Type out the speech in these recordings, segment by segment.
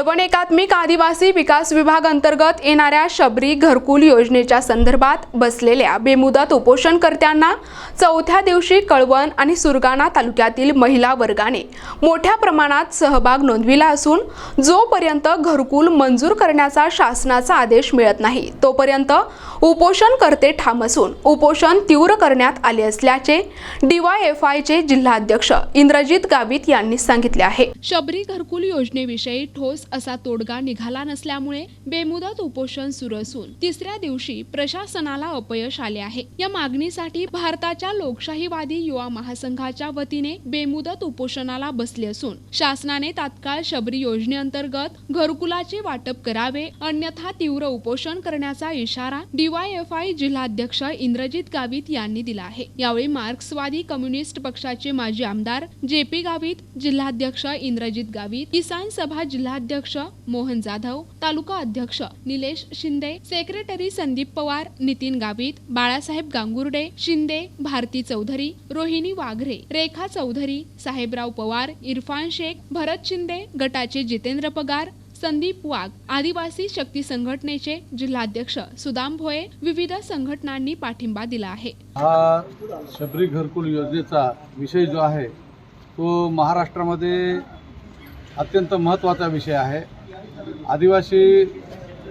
कळवण एकात्मिक आदिवासी विकास विभाग अंतर्गत येणाऱ्या शबरी घरकुल योजनेच्या संदर्भात बसलेल्या बेमुदत उपोषणकर्त्यांना चौथ्या दिवशी कळवण आणि सुरगाणा तालुक्यातील महिला वर्गाने मोठ्या प्रमाणात सहभाग नोंदविला असून जोपर्यंत घरकुल मंजूर करण्याचा शासनाचा आदेश मिळत नाही तोपर्यंत उपोषणकर्ते ठाम असून उपोषण तीव्र करण्यात आले असल्याचे डीवायएफआयचे जिल्हाध्यक्ष इंद्रजित गावित यांनी सांगितले आहे. शबरी घरकुल योजनेविषयी ठोस असा तोडगा निघाला नसल्यामुळे बेमुदत उपोषण सुरू असून तिसऱ्या दिवशी प्रशासनाला अपयश आले आहे. या मागणीसाठी भारताच्या लोकशाहीवादी युवा महासंघाच्या वतीने बेमुदत उपोषणाला बसले असून शासनाने तात्काळ शबरी योजनेअंतर्गत घरकुलाचे वाटप करावे अन्यथा तीव्र उपोषण करण्याचा इशारा डीवायएफआय जिल्हाध्यक्ष इंद्रजित गावित यांनी दिला आहे. यावेळी मार्क्सवादी कम्युनिस्ट पक्षाचे माजी आमदार जे पी गावित जिल्हाध्यक्ष इंद्रजित गावित किसान सभा जिल्हाध्यक्ष मोहन जाधव तालुका अध्यक्ष निलेश शिंदे सेक्रेटरी संदीप पवार नितीन गावित बाळासाहेब गांगुर्डे शिंदे भारती चौधरी रोहिणी वाघरे रेखा चौधरी साहेबराव पवार इरफान शेख भरत शिंदे गटाचे जितेंद्र पगार संदीप वाघ आदिवासी शक्ती संघटनेचे जिल्हाध्यक्ष सुदाम भोये विविध संघटनांनी पाठिंबा दिला आहे. हा शबरी घरकुल योजनेचा विषय जो आहे तो महाराष्ट्रामध्ये अत्यंत महत्त्वाचा विषय आहे. आदिवासी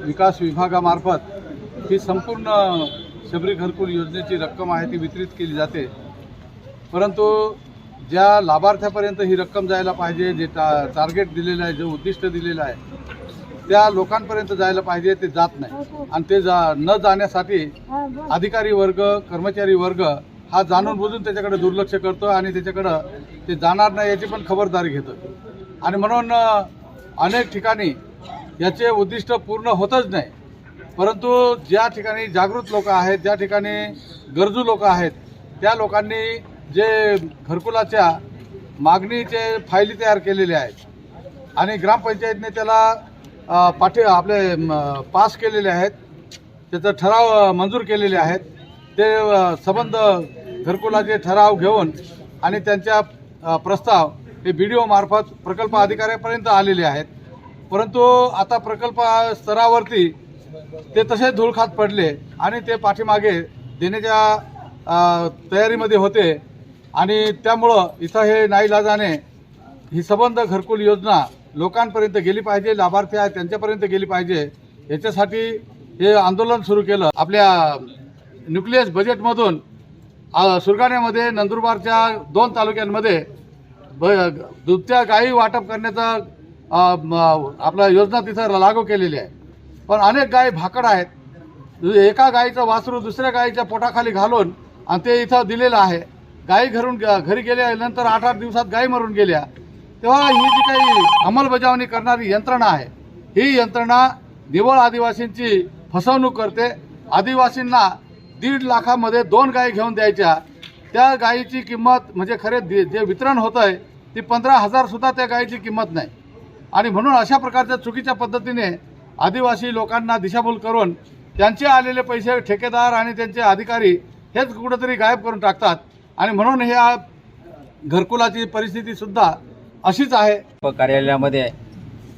विकास विभागामार्फत ही संपूर्ण शबरी घरकुल योजनेची रक्कम आहे ती वितरित केली जाते. परंतु ज्या लाभार्थ्यापर्यंत ही रक्कम जायला पाहिजे जे टा टार्गेट दिलेलं आहे जे उद्दिष्ट दिलेलं आहे त्या लोकांपर्यंत जायला पाहिजे ते जात नाही. आणि ते जा न जाण्यासाठी अधिकारी वर्ग कर्मचारी वर्ग हा जाणून बुजून त्याच्याकडे दुर्लक्ष करतो आणि त्याच्याकडं ते जाणार नाही याची पण खबरदारी घेतो. आणि म्हणून अनेक ठिकाणी याचे उद्दिष्ट पूर्ण होतच नाही. परंतु ज्या ठिकाणी जागृत लोक आहेत ज्या ठिकाणी गरजू लोक आहेत त्या लोकांनी जे घरकुलाच्या मागणीचे फायली तयार केलेले आहेत आणि ग्रामपंचायतने त्याला पाठी आपले पास केलेले आहेत त्याचा ठराव मंजूर केलेले आहेत ते संबंध घरकुलाचे ठराव घेऊन आणि त्यांच्या प्रस्ताव हे बी डी ओमार्फत प्रकल्प अधिकाऱ्यापर्यंत आलेले आहेत. परंतु आता प्रकल्प स्तरावरती ते तसे धूळखात पडले आणि ते पाठीमागे देण्याच्या तयारीमध्ये होते. आणि त्यामुळं इथं हे नाईलाजाने ही संबंध घरकुल योजना लोकांपर्यंत गेली पाहिजे लाभार्थी आहेत त्यांच्यापर्यंत गेली पाहिजे. याच्यासाठी हे आंदोलन सुरू केलं. आपल्या न्यूक्लियस बजेटमधून सुरगाण्यामध्ये नंदुरबारच्या दोन तालुक्यांमध्ये ब दुभत्या गायी वाटप करण्याचा आपला योजना तिथं लागू केलेली आहे. पण अनेक गायी भाकड आहेत. एका गायीचं वासरू दुसऱ्या गायीच्या पोटाखाली घालून आणि ते इथं दिलेलं आहे. गायी घरून घरी गेल्यानंतर आठ आठ दिवसात गायी मरून गेल्या. तेव्हा ही जी काही अंमलबजावणी करणारी यंत्रणा आहे ही यंत्रणा निवळ आदिवासींची फसवणूक करते. आदिवासींना दीड लाखामध्ये दोन गायी घेऊन द्यायच्या. त्या गायीची किंमत म्हणजे खरे दे- जे वितरण होतं आहे ती पंधरा हजारसुद्धा त्या गायीची किंमत नाही. आणि म्हणून अशा प्रकारच्या चुकीच्या पद्धतीने आदिवासी लोकांना दिशाभूल करून त्यांचे आलेले पैसे ठेकेदार आणि त्यांचे अधिकारी हेच कुठंतरी गायब करून टाकतात. आणि म्हणून ह्या घरकुलाची परिस्थितीसुद्धा अशीच आहे. कार्यालयामध्ये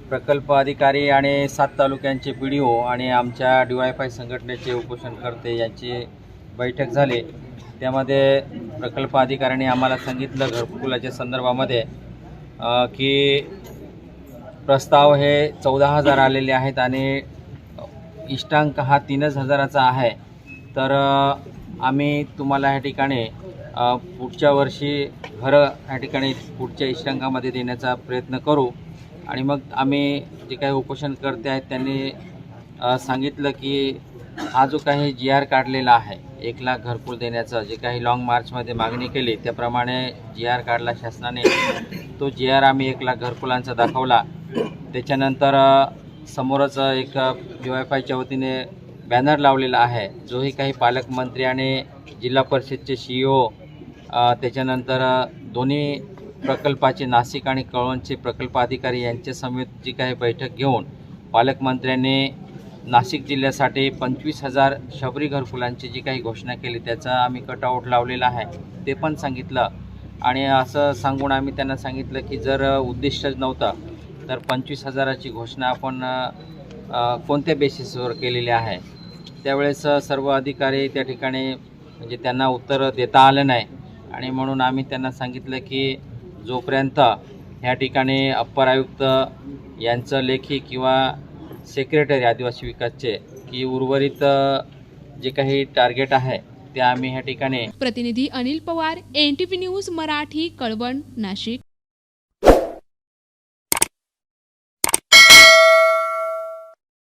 प्रकल्प अधिकारी आणि सात तालुक्यांचे पी डी ओ आणि आमच्या डी वाय फाय संघटनेचे उपोषणकर्ते यांची बैठक झाली. त्यामध्ये प्रकल्प अधिकाऱ्यांनी आम्हाला सांगितलं घरकुलाच्या संदर्भामध्ये की प्रस्ताव हे चौदा हजार आलेले आहेत आणि इष्टांक हा तीनच हजाराचा आहे. तर आम्ही तुम्हाला ह्या ठिकाणी पुढच्या वर्षी घरं ह्या ठिकाणी पुढच्या इष्टांकामध्ये देण्याचा प्रयत्न करू. आणि मग आम्ही जे काही उपोषणकर्ते आहेत त्यांनी सांगितलं की हा जो काही जी आर काढलेला आहे एक लाख घरकुल देण्याचं जे काही लाँग मार्चमध्ये मागणी केली त्याप्रमाणे जी आर काढला शासनाने. तो जी आर आम्ही एक लाख घरकुलांचा दाखवला. त्याच्यानंतर समोरच एक डी वाय फायच्या वतीने बॅनर लावलेला आहे. जोही काही पालकमंत्री आणि जिल्हा परिषदचे सी ओ त्याच्यानंतर दोन्ही प्रकल्पाचे नाशिक आणि कळवणचे प्रकल्प अधिकारी यांच्या समेत जी काही बैठक घेऊन पालकमंत्र्यांनी नाशिक जिल्ह्यासाठी पंचवीस हजार शबरी घरकुलांची जी काही घोषणा केली त्याचा आम्ही कटआउट लावलेला आहे ते पण सांगितलं. आणि असं सांगून आम्ही त्यांना सांगितलं की जर उद्दिष्टच नव्हतं तर पंचवीस हजाराची घोषणा आपण कोणत्या बेसिसवर केलेली आहे? त्यावेळेस सर्व अधिकारी त्या ठिकाणी म्हणजे त्यांना उत्तर देता आलं नाही. आणि म्हणून आम्ही त्यांना सांगितलं की जोपर्यंत ह्या ठिकाणी अप्पर आयुक्त यांचं लेखी किंवा सेक्रेटरी आदिवासी विकासचे की उर्वरित जे काही टार्गेट आहे ते आम्ही ह्या ठिकाणी प्रतिनिधी Anil Pawar N T P news Marathi Kalwan Nashik.